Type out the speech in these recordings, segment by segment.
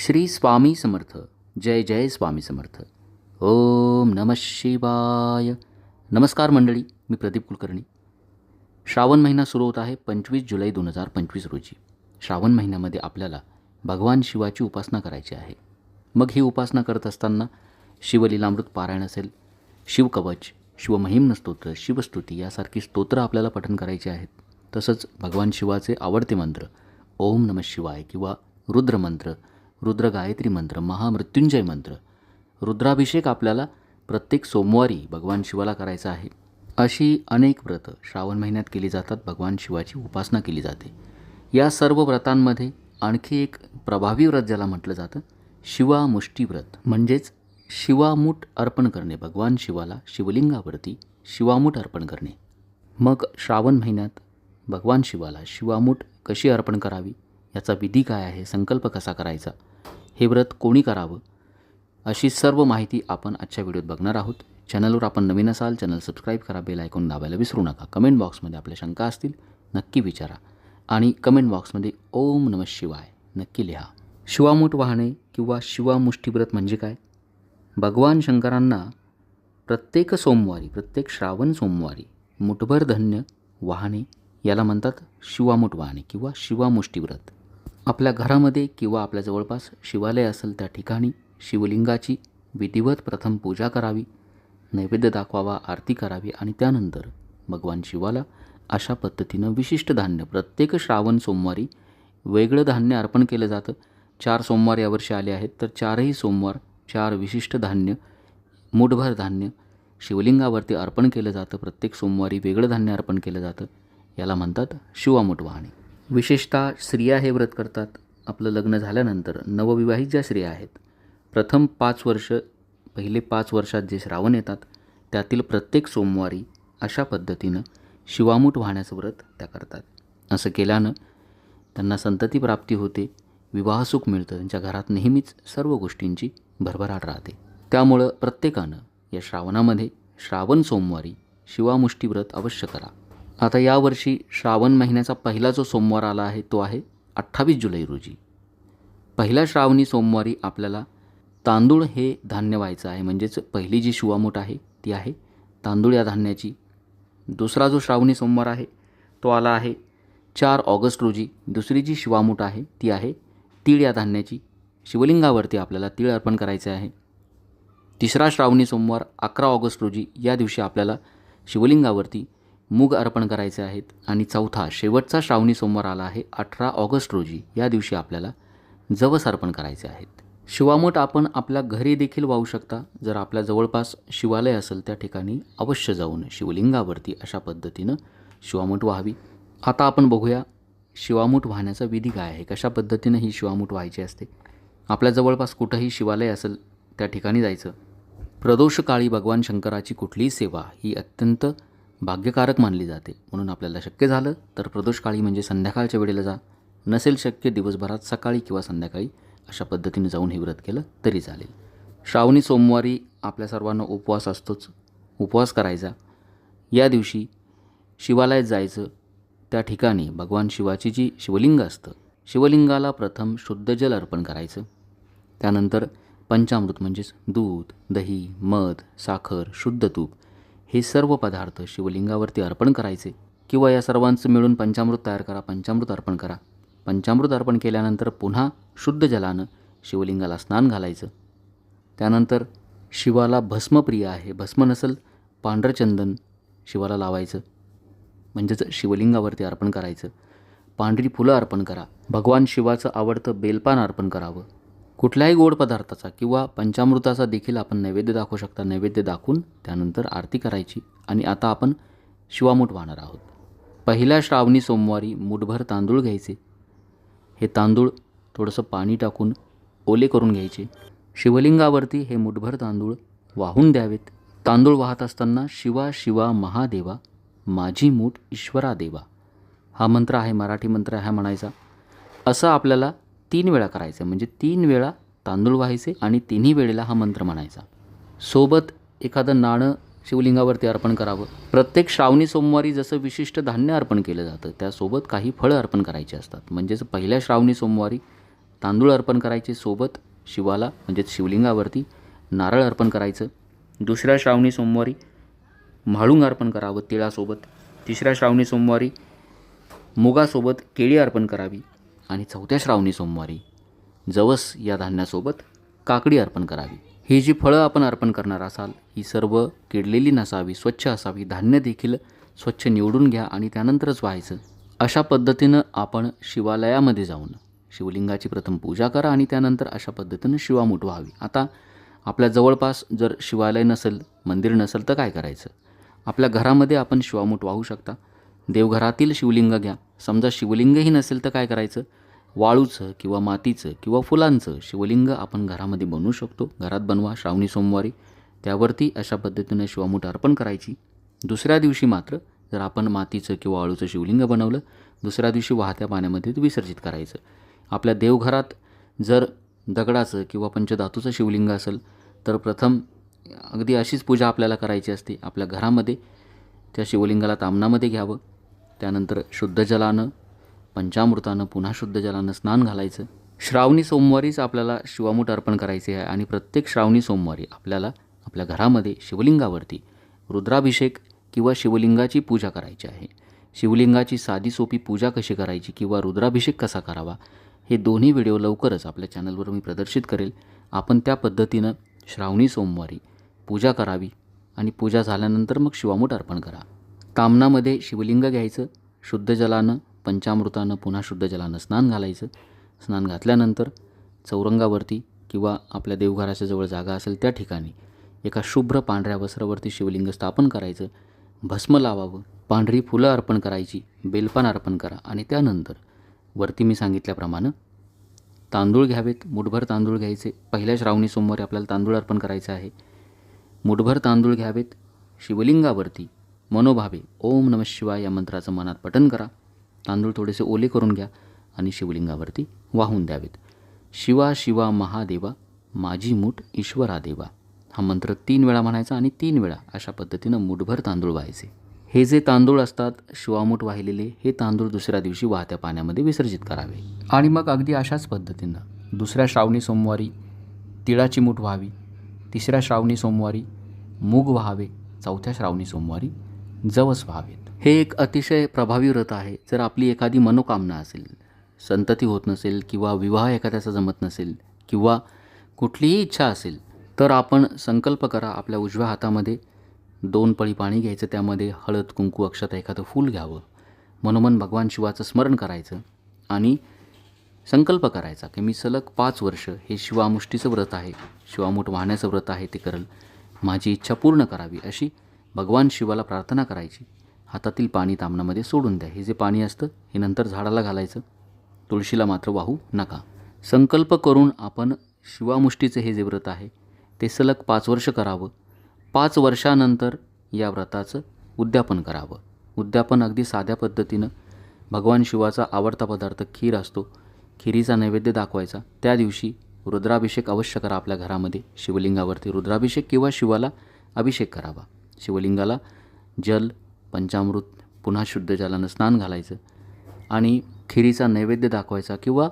श्री स्वामी समर्थ. जय जय स्वामी समर्थ. ओम नम शिवाय. नमस्कार मंडळी मी प्रदीप कुलकर्णी. श्रावण महिना सुरू होत आहे पंचवीस जुलै दोन हजार पंचवीस रोजी. श्रावण महिन्यामध्ये आपल्याला भगवान शिवाची उपासना करायची आहे. मग ही उपासना करत असताना शिवलीलामृत पारायण असेल शिवकवच शिवमहिम्न स्तोत्र शिवस्तुती यासारखी स्तोत्र आपल्याला पठन करायची आहेत. तसंच भगवान शिवाचे आवडते मंत्र ओम नम शिवाय किंवा रुद्रमंत्र रुद्र गायत्री मंत्र महामृत्युंजय मंत्र. रुद्राभिषेक आपल्याला प्रत्येक सोमवारी भगवान शिवाला करायचा आहे. अशी अनेक व्रतं श्रावण महिन्यात केली जातात भगवान शिवाची उपासना केली जाते. या सर्व व्रतांमध्ये आणखी एक प्रभावी व्रत ज्याला म्हटलं जातं शिवामुष्टीव्रत म्हणजेच शिवामूठ अर्पण करणे भगवान शिवाला शिवलिंगावरती शिवामूठ अर्पण करणे. मग श्रावण महिन्यात भगवान शिवाला शिवामूठ कशी अर्पण करावी? याचा विधी काय आहे? संकल्प कसा करायचा? हे व्रत कोणी करावं? अशी सर्व माहिती आपण आजच्या व्हिडिओत बघणार आहोत. चॅनलवर आपण नवीन असाल चॅनल सबस्क्राईब करा बेल ऐकून दाबायला विसरू नका. कमेंट बॉक्समध्ये आपल्या शंका असतील नक्की विचारा. आणि कमेंट बॉक्समध्ये ओम नम शिवाय नक्की लिहा. शिवामूठ वाहणे किंवा शिवामुष्टीव्रत म्हणजे काय? भगवान शंकरांना प्रत्येक सोमवारी प्रत्येक श्रावण सोमवारी मुठभर धन्य वाहणे याला म्हणतात शिवामुठ वाहणे किंवा शिवामुष्टीव्रत आपल्या घरामध्ये किंवा आपल्या जवळपास शिवालय असेल त्या ठिकाणी शिवलिंगाची विधिवत प्रथम पूजा करावी नैवेद्य दाखवावा आरती करावी आणि त्यानंतर भगवान शिवाला अशा पद्धतीनं विशिष्ट धान्य प्रत्येक श्रावण सोमवारी वेगळं धान्य अर्पण केलं जातं. चार सोमवार यावर्षी आले आहेत तर चारही सोमवार चार विशिष्ट धान्य मूठभर धान्य शिवलिंगावरती अर्पण केलं जातं. प्रत्येक सोमवारी वेगळं धान्य अर्पण केलं जातं. याला म्हणतात शिवामुठ वाहणे विशेषतः स्त्रिया हे व्रत करतात. आपलं लग्न झाल्यानंतर नवविवाहित ज्या स्त्रिया आहेत प्रथम पाच वर्ष पहिले पाच वर्षात जे श्रावण येतात त्यातील प्रत्येक सोमवारी अशा पद्धतीनं शिवामूठ वाहण्याचं व्रत त्या करतात. असं केल्यानं त्यांना संतती प्राप्ती होते विवाहसुख मिळतं त्यांच्या घरात नेहमीच सर्व गोष्टींची भरभराट राहते. त्यामुळं प्रत्येकानं या श्रावणामध्ये श्रावण सोमवारी शिवामुष्टी व्रत अवश्य करा. आता यावर्षी श्रावण महिन्याचा पहिला जो सोमवार आला आहे तो आहे अठ्ठावीस जुलै रोजी. पहिल्या श्रावणी सोमवारी आपल्याला तांदूळ हे धान्य व्हायचं आहे. म्हणजेच पहिली जी शिवामूठ आहे ती आहे तांदूळ या धान्याची. दुसरा जो श्रावणी सोमवार आहे तो आला आहे चार ऑगस्ट रोजी. दुसरी जी शिवामूठ आहे ती आहे तीळ या धान्याची. शिवलिंगावरती आपल्याला तीळ अर्पण करायचे आहे. तिसरा श्रावणी सोमवार अकरा ऑगस्ट रोजी या दिवशी आपल्याला शिवलिंगावरती मूग अर्पण करायचे आहेत. आणि चौथा शेवटचा श्रावणी सोमवार आला आहे अठरा ऑगस्ट रोजी. या दिवशी आपल्याला जवस अर्पण करायचे आहेत. शिवामूठ आपण आपल्या घरी देखील वाहू शकता. जर आपल्या जवळपास शिवालय असेल त्या ठिकाणी अवश्य जाऊन शिवलिंगावरती अशा पद्धतीनं शिवामूठ व्हावी. आता आपण बघूया शिवामूठ वाहण्याचा विधी काय आहे? कशा पद्धतीनं ही शिवामूठ व्हायची असते? आपल्या जवळपास कुठंही शिवालय असेल त्या ठिकाणी जायचं. प्रदोष काळी भगवान शंकराची कुठलीही सेवा ही अत्यंत भाग्यकारक मानली जाते. म्हणून आपल्याला शक्य झालं तर प्रदोषकाळी म्हणजे संध्याकाळच्या वेळेला जा. नसेल शक्य दिवसभरात सकाळी किंवा संध्याकाळी अशा पद्धतीने जाऊन हे व्रत केलं तरी चालेल. श्रावणी सोमवारी आपल्या सर्वांना उपवास असतोच. उपवास करायचा. या दिवशी शिवालयात जायचं. त्या ठिकाणी भगवान शिवाची जी शिवलिंग असतं शिवलिंगाला प्रथम शुद्ध जल अर्पण करायचं. त्यानंतर पंचामृत म्हणजेच दूध दही मध साखर शुद्ध तूप हे सर्व पदार्थ शिवलिंगावरती अर्पण करायचे किंवा या सर्वांचं मिळून पंचामृत तयार करा पंचामृत अर्पण करा. पंचामृत अर्पण केल्यानंतर पुन्हा शुद्ध जलानं शिवलिंगाला स्नान घालायचं. त्यानंतर शिवाला भस्मप्रिय आहे भस्म नसेल पांढरं चंदन शिवाला लावायचं. म्हणजेच शिवलिंगावरती अर्पण करायचं. पांढरी फुलं अर्पण करा. भगवान शिवाचं आवडतं बेलपान अर्पण करावं. कुठल्याही गोड पदार्थाचा किंवा पंचामृताचा देखील आपण नैवेद्य दाखवू शकता. नैवेद्य दाखवून त्यानंतर आरती करायची आणि आता आपण शिवामूठ वाहणार आहोत. पहिल्या श्रावणी सोमवारी मुठभर तांदूळ घ्यायचे. हे तांदूळ थोडंसं पाणी टाकून ओले करून घ्यायचे. शिवलिंगावरती हे मुठभर तांदूळ वाहून द्यावेत. तांदूळ वाहत असताना शिवा शिवा महादेवा माझी मूठ ईश्वरा देवा हा मंत्र आहे मराठी मंत्र आहे हा म्हणायचा. असं आपल्याला तीन वेळा करायचं. म्हणजे तीन वेळा तांदूळ व्हायचे आणि तिन्ही वेळेला हा मंत्र म्हणायचा. सोबत एखादं नाणं शिवलिंगावरती अर्पण करावं. प्रत्येक श्रावणी सोमवारी जसं विशिष्ट धान्य अर्पण केलं जातं त्यासोबत काही फळं अर्पण करायची असतात. म्हणजेच पहिल्या श्रावणी सोमवारी तांदूळ अर्पण करायचे सोबत शिवाला म्हणजेच शिवलिंगावरती नारळ अर्पण करायचं. दुसऱ्या श्रावणी सोमवारी म्हाळुंग अर्पण करावं तिळासोबत. तिसऱ्या श्रावणी सोमवारी मुगासोबत केळी अर्पण करावी. आणि चौथ्या श्रावणी सोमवारी जवस या धान्यासोबत काकडी अर्पण करावी. ही जी फळं आपण अर्पण करणार असाल ही सर्व किडलेली नसावी स्वच्छ असावी धान्य देखील स्वच्छ निवडून घ्या आणि त्यानंतरच व्हायचं. अशा पद्धतीनं आपण शिवालयामध्ये जाऊन शिवलिंगाची प्रथम पूजा करा आणि त्यानंतर अशा पद्धतीनं शिवामूठ व्हावी. आता आपल्या जवळपास जर शिवालय नसेल मंदिर नसेल तर काय करायचं? आपल्या घरामध्ये आपण शिवामूठ वाहू शकता. देवघरातील शिवलिंग घ्या. समजा शिवलिंगही नसेल तर काय करायचं? वाळूचं किंवा मातीचं किंवा फुलांचं शिवलिंग आपण घरामध्ये बनवू शकतो. घरात बनवा श्रावणी सोमवारी. त्यावरती अशा पद्धतीनं शिवामूठ अर्पण करायची. दुसऱ्या दिवशी मात्र जर आपण मातीचं किंवा वाळूचं शिवलिंग बनवलं दुसऱ्या दिवशी वाहत्या पाण्यामध्ये विसर्जित करायचं. आपल्या देवघरात जर दगडाचं किंवा पंचधातूचं शिवलिंग असेल तर प्रथम अगदी अशीच पूजा आपल्याला करायची असते. आपल्या घरामध्ये त्या शिवलिंगाला तामणामध्ये घ्यावं. त्यानंतर शुद्ध जलानं पंचामृतानं पुन्हा शुद्ध जलानं स्नान घालायचं. श्रावणी सोमवारीच आपल्याला शिवामूठ अर्पण करायचे आहे आणि प्रत्येक श्रावणी सोमवारी आपल्याला आपल्या घरामध्ये शिवलिंगावरती रुद्राभिषेक किंवा शिवलिंगाची पूजा करायची आहे. शिवलिंगाची साधी सोपी पूजा कशी करायची किंवा रुद्राभिषेक कसा करावा हे दोन्ही व्हिडिओ लवकरच आपल्या चॅनलवर मी प्रदर्शित करेल. आपण त्या पद्धतीनं श्रावणी सोमवारी पूजा करावी आणि पूजा झाल्यानंतर मग शिवामूठ अर्पण करा. तामणामध्ये शिवलिंग घ्यायचं शुद्ध जलानं पंचामृतानं पुन्हा शुद्ध जलानं स्नान घालायचं. स्नान घातल्यानंतर चौरंगावरती किंवा आपल्या देवघराच्या जवळ जागा असेल त्या ठिकाणी एका शुभ्र पांढऱ्या वस्त्रावरती शिवलिंग स्थापन करायचं. भस्म लावावं पांढरी फुलं अर्पण करायची बेलपान अर्पण करा आणि त्यानंतर वरती मी सांगितल्याप्रमाणे तांदूळ घ्यावेत. मुठभर तांदूळ घ्यायचे. पहिल्या श्रावणी सोमवारी आपल्याला तांदूळ अर्पण करायचं आहे. मुठभर तांदूळ घ्यावेत. शिवलिंगावरती मनोभावे. ओम नम शिवाय या मंत्राचं मनात पठन करा. तांदूळ थोडेसे ओले करून घ्या आणि शिवलिंगावरती वाहून द्यावेत. शिवा शिवा महादेवा माझी मूठ ईश्वरा देवा हा मंत्र तीन वेळा म्हणायचा आणि तीन वेळा अशा पद्धतीनं मुठभर तांदूळ व्हायचे. हे जे तांदूळ असतात शिवामूठ वाहिलेले हे तांदूळ दुसऱ्या दिवशी वाहत्या पाण्यामध्ये विसर्जित करावे. आणि मग अगदी अशाच पद्धतीनं दुसऱ्या श्रावणी सोमवारी तिळाची मूठ व्हावी तिसऱ्या श्रावणी सोमवारी मूग व्हावे चौथ्या श्रावणी सोमवारी जवस व्हावेत. हे एक अतिशय प्रभावी व्रत आहे. जर आपली एखादी मनोकामना असेल संतती होत नसेल किंवा विवाह एखाद्याचा जमत नसेल किंवा कुठलीही इच्छा असेल तर आपण संकल्प करा आपल्या उजव्या हातामध्ये दोन पळी पाणी घ्यायचं त्यामध्ये हळद कुंकू अक्षता एखादं फूल घ्यावं. मनोमन भगवान शिवाचं स्मरण करायचं आणि संकल्प करायचा की मी सलग पाच वर्ष हे शिवामुष्टीचं व्रत आहे शिवामूठ वाहण्याचं व्रत आहे ते करल. माझी इच्छा पूर्ण करावी अशी भगवान शिवाला प्रार्थना करायची. हातातील पाणी तामणामध्ये सोडून द्या. हे जे पाणी असतं हे नंतर झाडाला घालायचं. तुळशीला मात्र वाहू नका. संकल्प करून आपण शिवामुष्टीचं हे जे व्रत आहे ते सलग पाच वर्ष करावं. पाच वर्षानंतर या व्रताचं उद्यापन करावं. उद्यापन अगदी साध्या पद्धतीनं भगवान शिवाचा आवडता पदार्थ खीर असतो. खिरीचा नैवेद्य दाखवायचा. त्या दिवशी रुद्राभिषेक अवश्य करा आपल्या घरामध्ये. शिवलिंगावरती रुद्राभिषेक किंवा शिवाला अभिषेक करावा. शिवलिंगाला जल पंचामृत पुन्हा शुद्ध जलानं स्नान घालायचं. आणि खिरीचा नैवेद्य दाखवायचा किंवा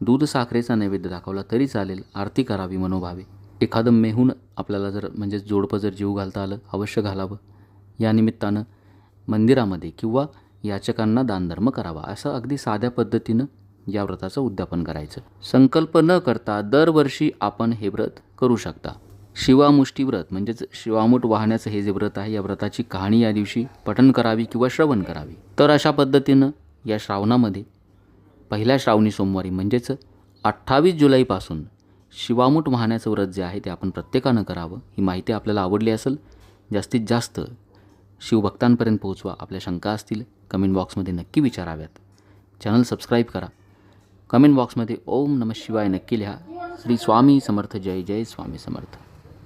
दूध साखरेचा नैवेद्य दाखवला तरी चालेल आरती करावी मनोभावे. एखादं मेहून आपल्याला जर म्हणजे जोडपं जर जीव घालता आलं अवश्य घालावं. या निमित्तानं मंदिरामध्ये किंवा याचकांना दानधर्म करावा असं अगदी साध्या पद्धतीनं या व्रताचं उद्यापन करायचं. संकल्प न करता दरवर्षी आपण हे व्रत करू शकता. शिवामुष्टी व्रत म्हणजेच शिवामूठ वाहण्याचं हे जे व्रत आहे या व्रताची कहाणी या दिवशी पठण करावी किंवा श्रवण करावी. तर अशा पद्धतीनं या श्रावणामध्ये पहिल्या श्रावणी सोमवारी म्हणजेच अठ्ठावीस जुलैपासून शिवामुठ वाहण्याचं व्रत जे आहे ते आपण प्रत्येकानं करावं ही माहिती आपल्याला आवडली असेल जास्तीत जास्त शिवभक्तांपर्यंत पोहोचवा आपल्या शंका असतील कमेंट बॉक्समध्ये नक्की विचाराव्यात. चॅनल सबस्क्राईब करा. कमेंट बॉक्समध्ये ओम नम शिवाय नक्की लिहा. श्री स्वामी समर्थ जय जय स्वामी समर्थ.